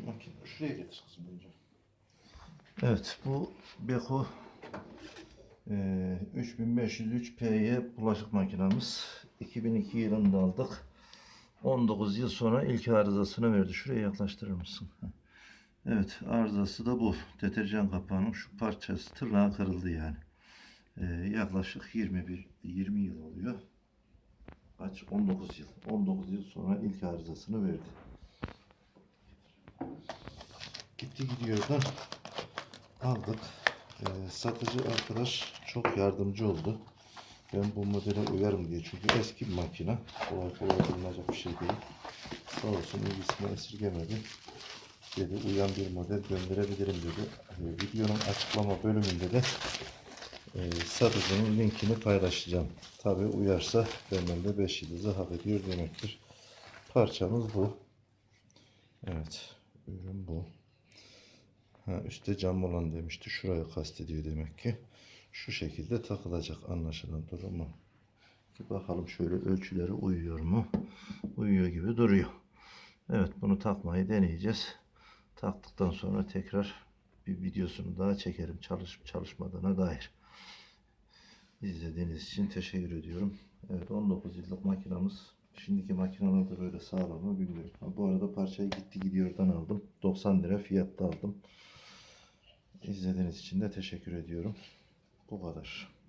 Şu makine şuraya getir kızım önce. Evet bu Beko e, 3503 PY bulaşık makinamız. 2002 yılında aldık. 19 yıl sonra ilk arızasını verdi. Şuraya yaklaştırır mısın? Evet arızası da bu. Deterjan kapağının şu parçası tırnağı kırıldı yani. E, yaklaşık 21 20 yıl oluyor. Kaç? 19 yıl. 19 yıl sonra ilk arızasını verdi. Gitti gidiyordan aldık. Ee, satıcı arkadaş çok yardımcı oldu. Ben bu modele uyarım diye. Çünkü eski bir makine. Kolay kolay bulunacak bir şey değil. Sağ olsun ilgisini esirgemedi. Dedi uyan bir model gönderebilirim dedi. Ee, videonun açıklama bölümünde de e, satıcının linkini paylaşacağım. Tabi uyarsa benden de 5 yıldızı hak ediyor demektir. Parçamız bu. Evet. Ürün bu. Ha, üstte cam olan demişti. Şurayı kastediyor demek ki. Şu şekilde takılacak anlaşılan durumu. Bir bakalım şöyle ölçüleri uyuyor mu? Uyuyor gibi duruyor. Evet bunu takmayı deneyeceğiz. Taktıktan sonra tekrar bir videosunu daha çekerim çalışıp çalışmadığına dair. İzlediğiniz için teşekkür ediyorum. Evet 19 yıllık makinamız. Şimdiki makineler de böyle sağlam mı bilmiyorum. Ha, bu arada parçayı gitti gidiyordan aldım. 90 lira fiyatta aldım. İzlediğiniz için de teşekkür ediyorum. Bu kadar.